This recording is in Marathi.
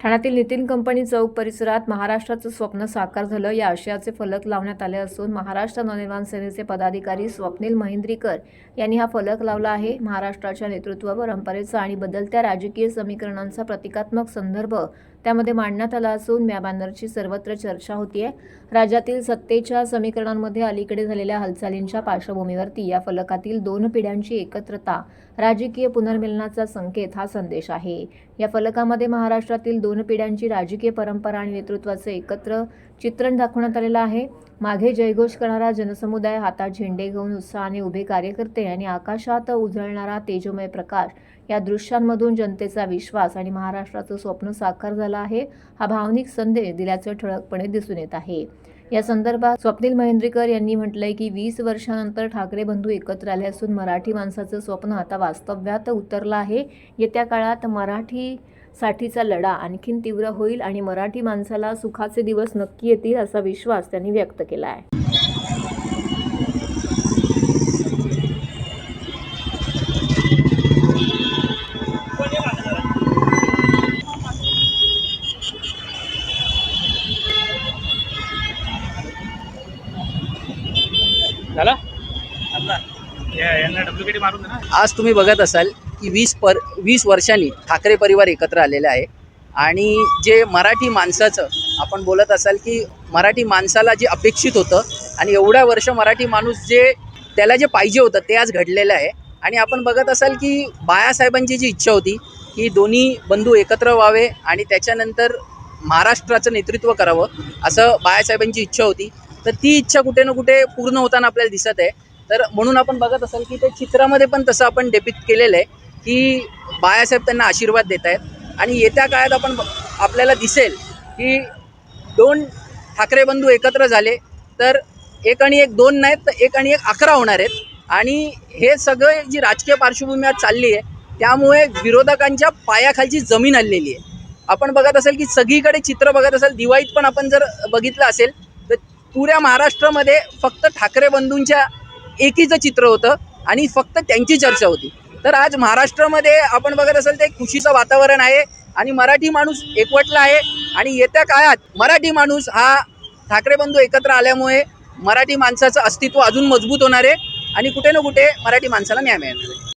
ठाण्यातील नितीन कंपनी चौक परिसरात महाराष्ट्राचं स्वप्न साकार झालं. या आशयाचे फलक लावण्यात आले असून महाराष्ट्र नवनिर्माण सेनेचे पदाधिकारी स्वप्नील महिंद्रीकर यांनी हा फलक लावला आहे. महाराष्ट्राच्या नेतृत्व परंपरेचा आणि बदलत्या राजकीय समीकरणांचा प्रतिकात्मक संदर्भ त्यामध्ये मांडण्यात आला असून या बॅनरची सर्वत्र चर्चा होती आहे राज्यातील सत्तेच्या समीकरणांमध्ये अलीकडे झालेल्या हालचालींच्या पार्श्वभूमीवरती या फलकातील दोन पिढ्यांची एकत्रता राजकीय पुनर्मिलनाचा संकेत हा संदेश आहे. या फलकामध्ये महाराष्ट्रातील दोन पिढ्यांची राजकीय परंपरा आणि नेतृत्वाचे एकत्र चित्रण दाखवण्यात आलेलं आहे. मागे जयघोष करणारा जनसमुदाय हातात झेंडे घेऊन उत्साहाने उभे कार्यकर्ते आणि आकाशात उजळणारा तेजोमय प्रकाश या दृश्यांमधून जनतेचा विश्वास आणि महाराष्ट्राचं स्वप्न साकार झालं आहे. हा भावनिक संदेश दिल्याचं ठळकपणे दिसून येत आहे. या संदर्भात स्वप्नील महेंद्रीकर यांनी म्हटलंय की वीस वर्षानंतर ठाकरे बंधू एकत्र आले असून मराठी माणसाचं स्वप्न आता वास्तव्यात उतरलं आहे. येत्या काळात मराठी साठीचा लढा आणखीन तीव्र होईल आणि मराठी माणसाला सुखाचे दिवस नक्की येतील असा विश्वास त्यांनी व्यक्त केला आहे. आज तुम्ही बघत असाल की वीस पर वीस वर्षांनी ठाकरे परिवार एकत्र आलेला आहे. आणि जे मराठी माणसाचं आपण बोलत असाल की मराठी माणसाला जे अपेक्षित होतं आणि एवढ्या वर्ष मराठी माणूस जे त्याला जे पाहिजे होतं ते आज घडलेलं आहे. आणि आपण बघत असाल की बाळासाहेबांची जी इच्छा होती की दोन्ही बंधू एकत्र व्हावे आणि त्याच्यानंतर महाराष्ट्राचं नेतृत्व करावं असं बाळासाहेबांची इच्छा होती. तर ती इच्छा कुठे ना कुठे पूर्ण होताना आपल्याला दिसत आहे. तर म्हणून आपण बघत असाल की ते चित्रामध्ये पण तसं आपण डेपित केलेलं आहे. की बाळासाहेब त्यांना आशीर्वाद देत आहेत. आणि येत्या काळात आपण ब- आपल्याला दिसेल की दोन ठाकरे बंधू एकत्र झाले तर एक आणि एक दोन नाहीत तर एक आणि एक अकरा होणार आहेत. आणि हे सगळं जी राजकीय पार्श्वभूमी आज चालली आहे त्यामुळे विरोधकांच्या पायाखालची जमीन हल्लेली आहे. आपण बघत असेल की सगळीकडे चित्र बघत असेल दिवाळीत पण आपण जर बघितलं असेल तर पुऱ्या महाराष्ट्रामध्ये फक्त ठाकरे बंधूंच्या एकीचं चित्र होतं. आणि फक्त त्यांची चर्चा होती. तर आज महाराष्ट्रामध्ये आपण बघत असेल ते खुशीचं वातावरण आहे आणि मराठी माणूस एकवटला आहे आणि येत्या काळात मराठी माणूस हा ठाकरे बंधू एकत्र आल्यामुळे मराठी माणसाचं अस्तित्व अजून मजबूत होणार आहे आणि कुठे ना कुठे मराठी माणसाला न्याय मिळणार आहे.